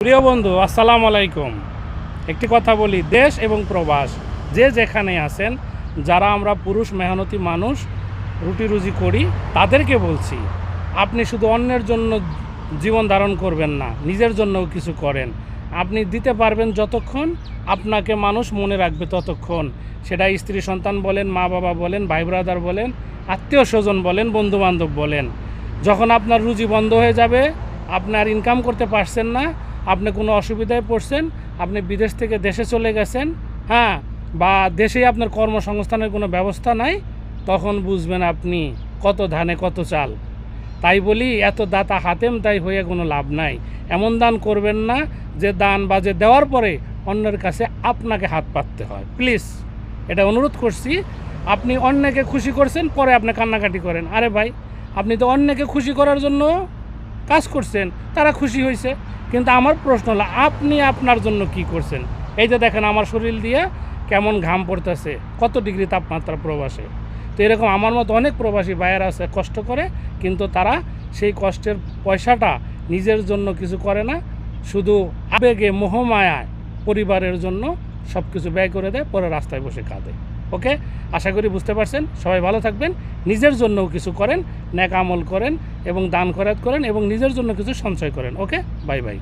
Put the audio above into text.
প্রিয় বন্ধু, আসসালামু আলাইকুম। একটি কথা বলি, দেশ এবং প্রবাস, যে যেখানে আছেন, যারা আমরা পুরুষ মেহনতি মানুষ, রুটি রুজি করি, তাদেরকে বলছি, আপনি শুধু অন্যের জন্য জীবন ধারণ করবেন না, নিজের জন্যও কিছু করেন। আপনি দিতে পারবেন যতক্ষণ আপনাকে মানুষ মনে রাখবে ততক্ষণ। সেটা স্ত্রী সন্তান বলেন, মা বাবা বলেন, ভাই ব্রাদার বলেন, আত্মীয় স্বজন বলেন বন্ধু বান্ধব বলেন। যখন আপনার রুজি বন্ধ হয়ে যাবে, আপনার ইনকাম করতে পারছেন না আপনি কোনো অসুবিধায় পড়ছেন, আপনি বিদেশ থেকে দেশে চলে গেছেন হ্যাঁ বা দেশেই আপনার কর্মসংস্থানের কোনো ব্যবস্থা নাই, তখন বুঝবেন আপনি কত ধানে কত চাল। তাই বলি, এত দাতা হাতেম তাই হয়ে কোনো লাভ নাই। এমন দান করবেন না যে দান বা যে দেওয়ার পরে অন্যের কাছে আপনাকে হাত পাততে হয়। প্লিজ, এটা অনুরোধ করছি, আপনি অন্যকে খুশি করছেন, পরে আপনি কান্নাকাটি করেন। আরে ভাই, আপনি তো অন্যকে খুশি করার জন্য কাজ করছেন, তারা খুশি হয়েছে কিন্তু আমার প্রশ্ন হলো, আপনি আপনার জন্য কি করছেন? এই যে দেখেন, আমার শরীর দিয়ে কেমন ঘাম পড়তেছে, কত ডিগ্রি তাপমাত্রা প্রবাসে? তো এরকম আমার মতো অনেক প্রবাসী বাইরে আছে, কষ্ট করে, কিন্তু তারা সেই কষ্টের পয়সাটা নিজের জন্য কিছু করে না, শুধু আবেগে মোহমায়ায় পরিবারের জন্য সব কিছু ব্যয় করে দেয়, পরে রাস্তায় বসে কাঁদে। ওকে? আশা করি বুঝতে পারছেন। সবাই ভালো থাকবেন। নিজের জন্যও কিছু করেন, ন্যাক আমল করেন এবং দান করাত করেন এবং নিজের জন্য কিছু সঞ্চয় করেন। ওকে? Bye bye.